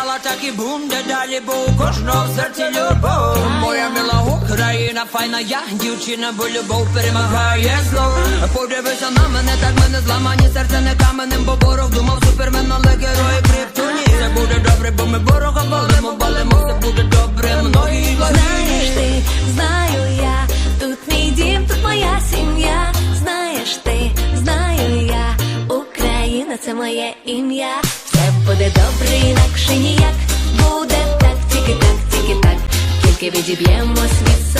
стояла, так і буде далі, бо у кожного в серці любов. Моя мила Україна, файна я, дівчина, бо любов перемагає зло. Подивися на мене, так мене зламані, серце не каменем, бо ворог думав супермен, але герої криптоні. Все буде добре, бо ми ворога болимо, болимо, все буде добре, многі Знаєш ти, знаю я, тут мій дім, тут моя сім'я. Знаєш ти, знаю я, Україна це моє ім'я. Все буде добре, інакше тільки відіб'ємо світ